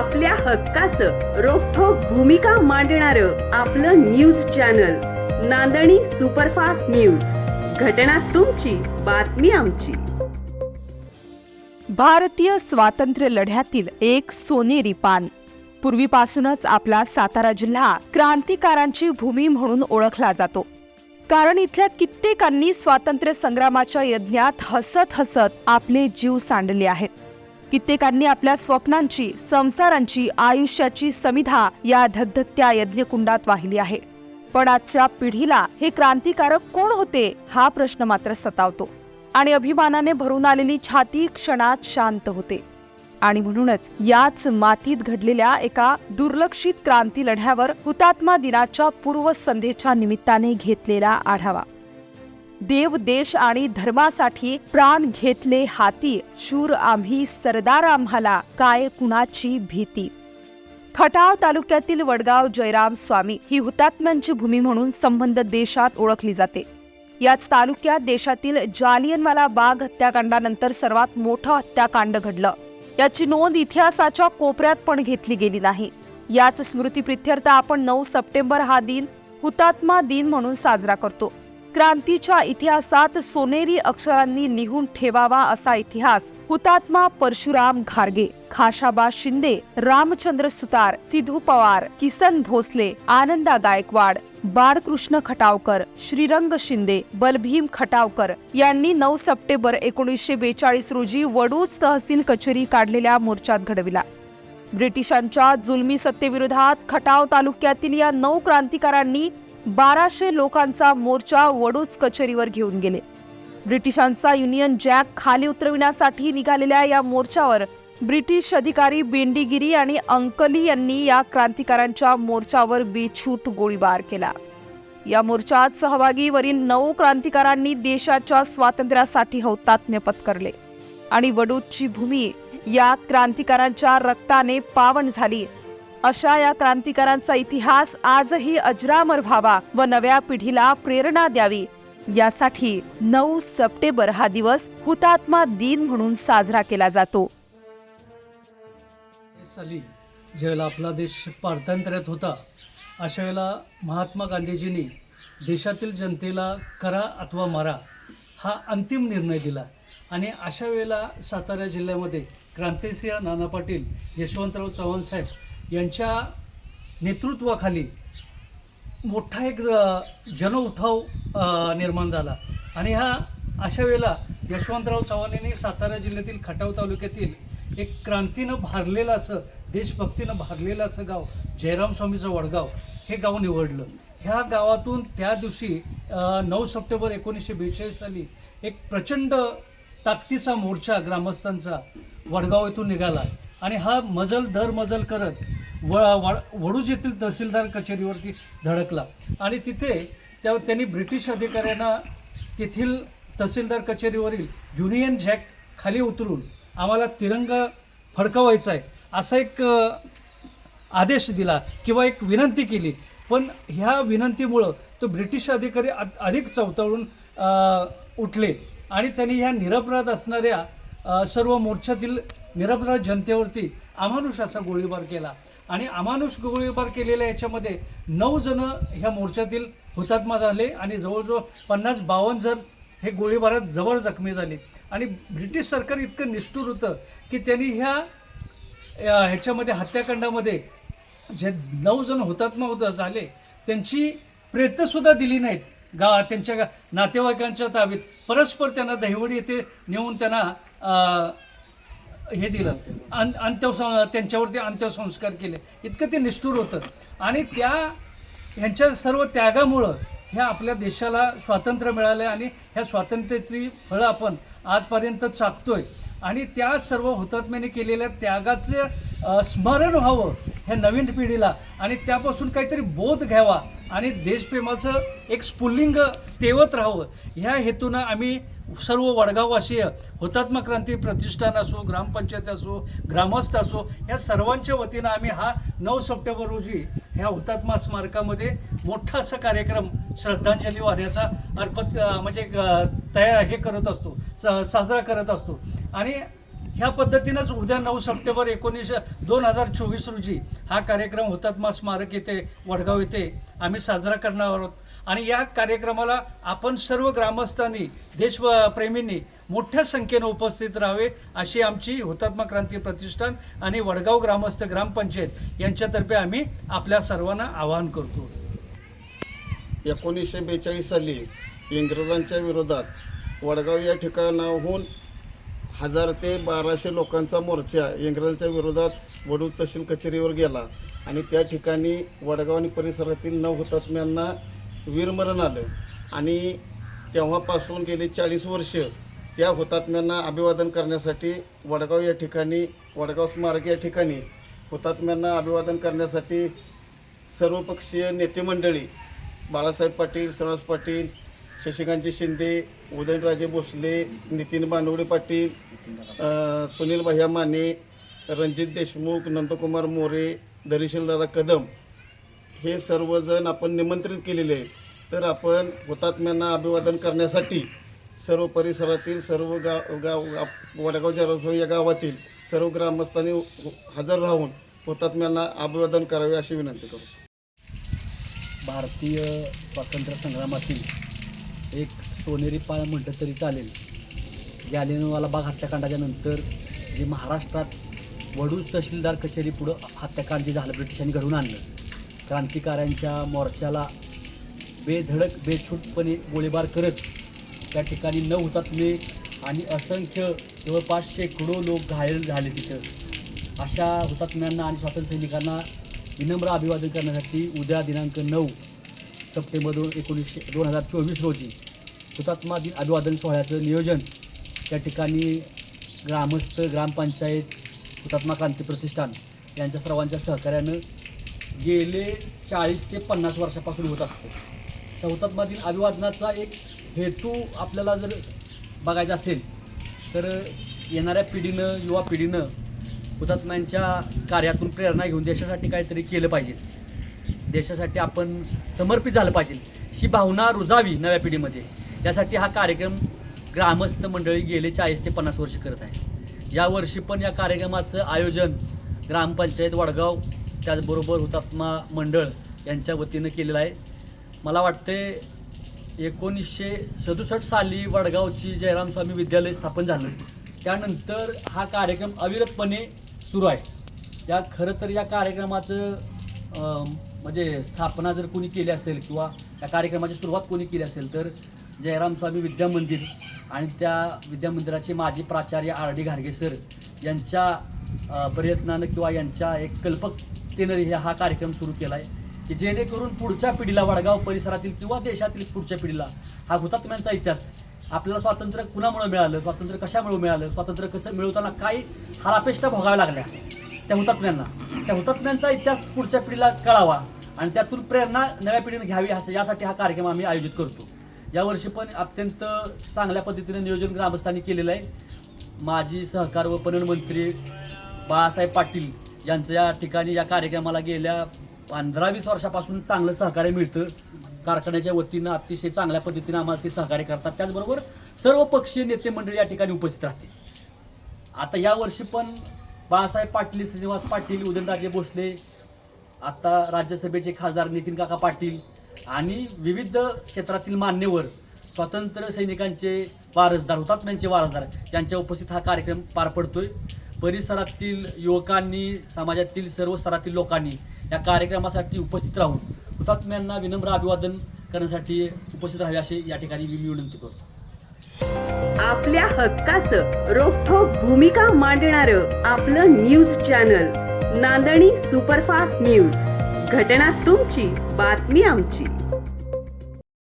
आपल्या हक्काचं रोखोक भूमिका मांडणार आपलं न्यूज चॅनल नांदणी सुपरफास्ट न्यूज. घटना तुमची बातमी आमची. भारतीय स्वातंत्र्य लढ्यातील एक सोनेरी पान पूर्वीपासूनच आपला सातारा जिल्हा क्रांतिकारांची भूमी म्हणून ओळखला जातो. कारण इथल्या कित्येकांनी स्वातंत्र्य संग्रामाच्या यज्ञात हसत हसत आपले जीव सांडले आहेत. कित्येकांनी आपल्या स्वप्नांची संसारांची आयुष्याची समिधा या धगधगत्या यज्ञकुंडात वाहिली आहे. पण आजच्या पिढीला हे क्रांतिकारक कोण होते हा प्रश्न मात्र सतावतो. आणि अभिमानाने भरून आलेली छाती क्षणात शांत होते. आणि म्हणूनच याच मातीत घडलेल्या एका दुर्लक्षित क्रांती लढ्यावर हुतात्मा दिनाच्या पूर्वसंध्येच्या निमित्ताने घेतलेला आढावा. देव देश आणि धर्मासाठी प्राण घेतले हाती शूर आम्ही सरदार आम्हाला काय कुणाची भीती? खटाव तालुक्यातील वडगाव जयराम स्वामी ही हुतात्म्यांची भूमी म्हणून संबंध देशात ओळखली जाते. याच तालुक्यात देशातील जालियनवाला बाग हत्याकांडानंतर सर्वात मोठं हत्याकांड घडलं. याची नोंद इतिहासाच्या कोपऱ्यात पण घेतली गेली नाही. याच स्मृतीप्रित्यर्थ आपण नऊ सप्टेंबर हा दिन हुतात्मा दिन म्हणून साजरा करतो. क्रांतीच्या इतिहासात सोनेरी अक्षरांनी लिहून ठेवावा असा इतिहास हुतात्मा परशुराम घारगे खाशाबा शिंदे रामचंद्र सुतार सिद्धू पवार किसन भोसले आनंदा गायकवाड बाळकृष्ण खटावकर श्रीरंग शिंदे बलभीम खटावकर यांनी नऊ सप्टेंबर एकोणीसशे बेचाळीस रोजी वडूज तहसील कचेरी काढलेल्या मोर्चात घडविला. ब्रिटिशांच्या जुलमी सत्तेविरोधात खटाव तालुक्यातील या नऊ क्रांतिकारांनी बाराशे लोकांचा मोर्चा वडूच कचेरीवर घेऊन गेले. ब्रिटिशांचा युनियन जॅक खाली उतरविण्यासाठी निघालेल्या या मोर्चावर ब्रिटिश अधिकारी बेंडीगिरी आणि अंकली यांनी या क्रांतिकारांच्या मोर्चावर बेछूट गोळीबार केला. या मोर्चात सहभागीवरील नऊ क्रांतिकारांनी देशाच्या स्वातंत्र्यासाठी हौतात्म्य पत्करले आणि वडूजची भूमी या क्रांतिकारांच्या रक्ताने पावन झाली. अशा या क्रांतिकारांचा इतिहास आजही अजरामर व्हावा व नव्या पिढीला प्रेरणा द्यावी. यासाठी नऊ सप्टेंबर हा दिवस हुतात्मा दिन म्हणून साजरा केला जातो. साली ज्यावेळेला आपला देश पारतंत्र्यात होता अशा वेळेला महात्मा गांधीजींनी देशातील जनतेला करा अथवा मारा हा अंतिम निर्णय दिला. आणि अशा वेळेला सातारा जिल्ह्यामध्ये क्रांतिसिंह नाना पाटील यशवंतराव चव्हाण साहेब यांच्या नेतृत्वाखाली मोठा एक अ, जनउठाव निर्माण झाला. आणि हा अशा वेळेला यशवंतराव चव्हाण यांनी सातारा जिल्ह्यातील खटाव तालुक्यातील एक क्रांतीनं भारलेलं असं देशभक्तीनं भारलेलं असं गाव जयराम स्वामीचं वडगाव हे गाव निवडलं. ह्या गावातून त्या दिवशी नऊ सप्टेंबर एकोणीसशे बेचाळीस साली एक प्रचंड ताकदीचा मोर्चा ग्रामस्थांचा वडगाव येथून निघाला. आणि हा मजल दर मजल करत व वड वडूज येथील तहसीलदार कचेरीवरती धडकला. आणि तिथे त्या त्यांनी ब्रिटिश अधिकाऱ्यांना तेथील तहसीलदार कचेरीवरील युनियन जॅक खाली उतरून आम्हाला तिरंगा फडकवायचा आहे असा एक आदेश दिला किंवा एक विनंती केली. पण ह्या विनंतीमुळं तो ब्रिटिश अधिकारी अधिक चवताळून उठले. आणि त्यांनी ह्या निरपराध असणाऱ्या सर्व मोर्चातील निरपराध जनतेवरती अमानुष असा गोळीबार केला. आणि अमानुष गोळीबार केलेल्या याच्यामध्ये नऊ जण ह्या मोर्चातील हुतात्मा झाले आणि जवळजवळ पन्नास बावन्न जण हे गोळीबारात जवळ जखमी झाले. आणि ब्रिटिश सरकार इतकं निष्ठुर होतं की त्यांनी ह्या या ह्याच्यामध्ये हत्याकांडामध्ये जे नऊ जण हुतात्मा होत झाले त्यांची प्रेतसुद्धा दिली नाहीत. गा त्यांच्या नातेवाईकांच्या ताब्यात. परस्पर त्यांना दहिवडी येथे नेऊन त्यांना हे दिलं. अं अंत्यव त्यांच्यावरती अंत्यसंस्कार केले. इतकं ते निष्ठुर होतं. आणि त्या ह्यांच्या सर्व त्यागामुळं ह्या आपल्या देशाला स्वातंत्र्य मिळालं आणि ह्या स्वातंत्र्याची फळं आपण आजपर्यंत चाकतोय. आणि त्या सर्व हुतात्म्याने केलेल्या त्यागाचं स्मरण व्हावं ह्या नवीन पिढीला. आणि त्यापासून काहीतरी बोध घ्यावा आणि देशप्रेमाचं एक स्फुल्लिंग तेवत राहावं. ह्या हेतूनं आम्ही सर्व वडगाववासीय हुतात्मा क्रांती प्रतिष्ठान असो ग्रामपंचायत असो ग्रामस्थ असो या सर्वांच्या वतीनं आम्ही हा नऊ सप्टेंबर रोजी ह्या हुतात्मा स्मारकामध्ये मोठा असा कार्यक्रम श्रद्धांजली वाहण्याचा अर्पत म्हणजे तयार हे करत असतो स साजरा करत असतो. आणि ह्या पद्धतीनंच उद्या नऊ सप्टेंबर एकोणीसशे दोन हजार चोवीस रोजी हा कार्यक्रम हुतात्मा स्मारक येथे वडगाव येथे आम्ही साजरा करणार आहोत. आणि या कार्यक्रमाला आपण सर्व ग्रामस्थांनी देशप्रेमींनी मोठ्या संख्येनं उपस्थित राहावे अशी आमची हुतात्मा क्रांती प्रतिष्ठान आणि वडगाव ग्रामस्थ ग्रामपंचायत यांच्यातर्फे आम्ही आपल्या सर्वांना आवाहन करतो. एकोणीसशे बेचाळीस साली इंग्रजांच्या विरोधात वडगाव या ठिकाणाहून हजार ते बाराशे लोकांचा मोर्चा इंग्रजांच्या विरोधात वडूर तहसील कचेरीवर गेला. आणि त्या ठिकाणी वडगाव आणि परिसरातील नऊ हुतात्म्यांना वीरमरण आलं. आणि तेव्हापासून गेली चाळीस वर्ष या हुतात्म्यांना अभिवादन करण्यासाठी वडगाव या ठिकाणी वडगाव स्मारक या ठिकाणी हुतात्म्यांना अभिवादन करण्यासाठी सर्वपक्षीय नेते मंडळी बाळासाहेब पाटील श्रीनिवास पाटील शशिकांतजी शिंदे उदयनराजे भोसले नितीन बानवडे पाटील सुनील भैया माने रणजित देशमुख नंदकुमार मोरे दरिशीलदादा कदम हे सर्वजण आपण निमंत्रित केलेले आहे तर आपण हुतात्म्यांना अभिवादन करण्यासाठी सर्व परिसरातील सर्व गाव गाव वडगावच्या रसो या गावातील सर्व ग्रामस्थांनी हजर राहून हुतात्म्यांना अभिवादन करावे अशी विनंती करू. भारतीय स्वातंत्र्य संग्रामातील एक सोनेरी पाळ म्हटलं तरी चालेल. जालियनवाला बाग हत्याकांडाच्या नंतर जे महाराष्ट्रात वडूज तहसीलदार कचेरी पुढं हत्याकांड जे झालं ब्रिटिशांनी घडवून आणलं. क्रांतिकाऱ्यांच्या मोर्चाला बेधडक बेछूटपणे गोळीबार करत त्या ठिकाणी न हुतात्मे आणि असंख्य जवळपास शेकडो लोक घायल झाले तिथं. अशा हुतात्म्यांना आणि स्वातंत्र्यसैनिकांना विनम्र अभिवादन करण्यासाठी उद्या दिनांक नऊ सप्टेंबर दोन एकोणीसशे दोन हजार चोवीस रोजी हुतात्मा दिन अभिवादन सोहळ्याचं नियोजन त्या ठिकाणी ग्रामस्थ ग्रामपंचायत हुतात्मा क्रांती प्रतिष्ठान यांच्या सर्वांच्या सहकार्यानं गेले चाळीस ते पन्नास वर्षापासून होत असतो. सौतात्मातील अभिवादनाचा एक हेतू आपल्याला जर बघायचा असेल तर येणाऱ्या पिढीनं युवा पिढीनं हुतात्म्यांच्या कार्यातून प्रेरणा घेऊन देशासाठी काहीतरी केलं पाहिजे. देशासाठी आपण समर्पित झालं पाहिजे. ही भावना रुजावी नव्या पिढीमध्ये. यासाठी हा कार्यक्रम ग्रामस्थ मंडळी गेले चाळीस ते पन्नास वर्ष करत आहे यावर्षी पण या कार्यक्रमाचं आयोजन ग्रामपंचायत वडगाव त्याचबरोबर हुतात्मा मंडळ यांच्या वतीनं केलेलं आहे. मला वाटते एकोणीसशे सदुसष्ट साली वडगावची जयराम स्वामी विद्यालय स्थापन झालं. त्यानंतर हा कार्यक्रम अविरतपणे सुरू आहे. या खरं तर या कार्यक्रमाचं म्हणजे स्थापना जर कोणी केली असेल किंवा त्या कार्यक्रमाची सुरुवात कोणी केली असेल तर जयराम स्वामी विद्या मंदिर आणि त्या विद्या मंदिराचे माजी प्राचार्य आर डी घारगे सर यांच्या प्रयत्नानं किंवा यांच्या एक कल्पक हे हा कार्यक्रम सुरू केला आहे की जेणेकरून पुढच्या पिढीला वडगाव परिसरातील किंवा देशातील पुढच्या पिढीला हा हुतात्म्यांचा इतिहास आपल्याला स्वातंत्र्य कुणामुळे मिळालं स्वातंत्र्य कशामुळे मिळालं स्वातंत्र्य कसं मिळवताना काही हरापेष्टा भोगाव्या लागल्या त्या हुतात्म्यांना. त्या हुतात्म्यांचा इतिहास पुढच्या पिढीला कळावा आणि त्यातून प्रेरणा नव्या पिढीने घ्यावी असं यासाठी हा कार्यक्रम आम्ही आयोजित करतो. यावर्षी पण अत्यंत चांगल्या पद्धतीने नियोजन ग्रामस्थांनी केलेलं आहे. माजी सहकार व पणन मंत्री बाळासाहेब पाटील यांचं या ठिकाणी या कार्यक्रमाला गेल्या पंधरा वीस वर्षापासून चांगलं सहकार्य मिळतं. कारखान्याच्या वतीनं अतिशय चांगल्या पद्धतीनं आम्हाला ते सहकार्य करतात. त्याचबरोबर सर्व पक्षीय नेते मंडळी या ठिकाणी उपस्थित राहते आता यावर्षी पण बाळासाहेब पाटील श्रीनिवास पाटील उदयनराजे भोसले आता राज्यसभेचे खासदार नितीन काका पाटील आणि विविध क्षेत्रातील मान्यवर स्वातंत्र्य सैनिकांचे वारसदार हुतात्म्यांचे वारसदार. यांच्या उपस्थित हा कार्यक्रम पार पडतोय. परिसरातील युवकांनी समाजातील सर्व स्तरातील लोकांनी या कार्यक्रमासाठी उपस्थित राहून हुतात्म्यांना विनम्र अभिवादन करण्यासाठी उपस्थित राहावे अशी या ठिकाणी मी विनंती करतो. आपल्या हक्काचं रोखोक भूमिका मांडणार आपलं न्यूज चॅनल नांदणी सुपरफास्ट न्यूज. घटना तुमची बातमी आमची.